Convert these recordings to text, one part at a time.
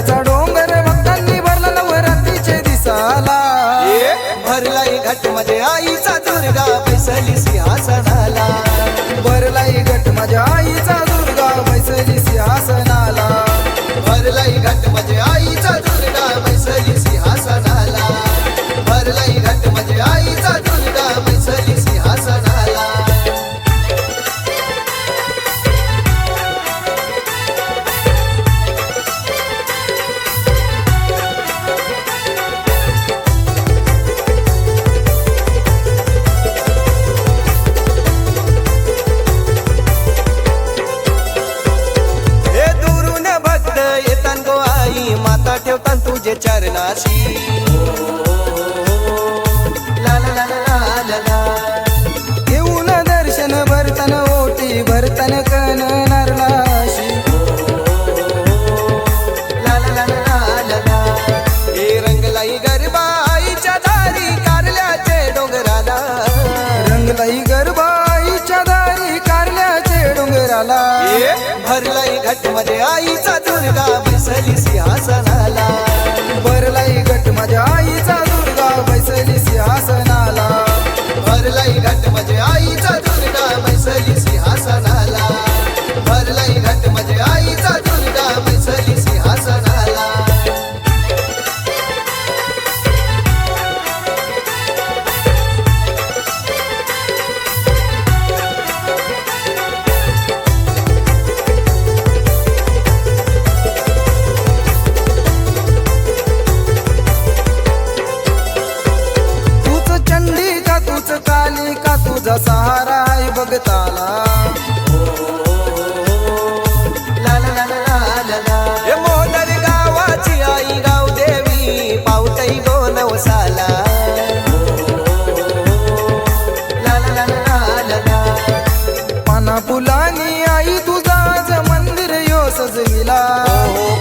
घाटाचा डोंगर भक्तांनी भरला नवरात्रीचे दिसाला भरला घाटमध्ये आईचा दुर्गा बैसली तुझे चरणाशी. ला ला ला ला ला ला. ला. येऊन दर्शन भरतन ओटी भरतन कन नरलाशी ला ला ला ला ला ला. ला. हे रंगलाई गरबा आईच्या दारी कारल्याचे डोंगराला. रंगलाई दारी कारल्याचे डोंगराला. भरलाई घटमध्ये आईचा तुझा सहारा आहे बघताला मोदर गावाची आई गाव देवी पावतई गोनवसाला ला पाना फुलानी आई तुझा मंदिर यो सजविला.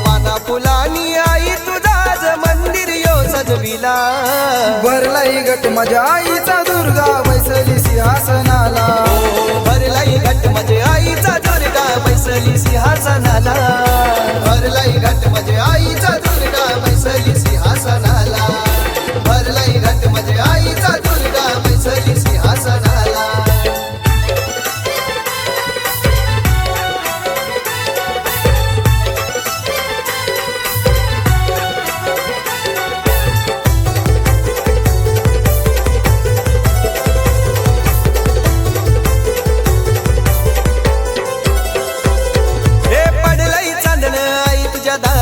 पाना फुलानी आई तुझाच मंदिर यो सजविला. भरलाई गट माझ्या आईचा दुर्गा बैसली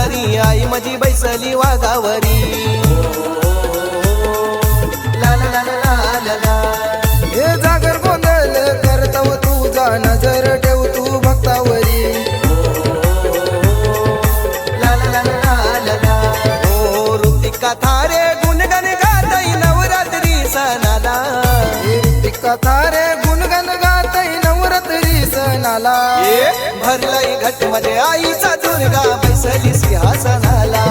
दारी आई माझी बैसली वाघावरी. ला ला ला ला ला ला ला. हे जागर गोंधळ करतव तुझा नजर ठेव तू भक्तावरी. ला ला ला ला ला ला. ला. ओ ऋतिका थारे गुणगण गातई नवरात्री सणाला. हे टिक्का थारे गुणगण गातई नवरात्री सणाला. भरलाई घटमध्ये आईचा दुर्गा बैसली सिंहासनाला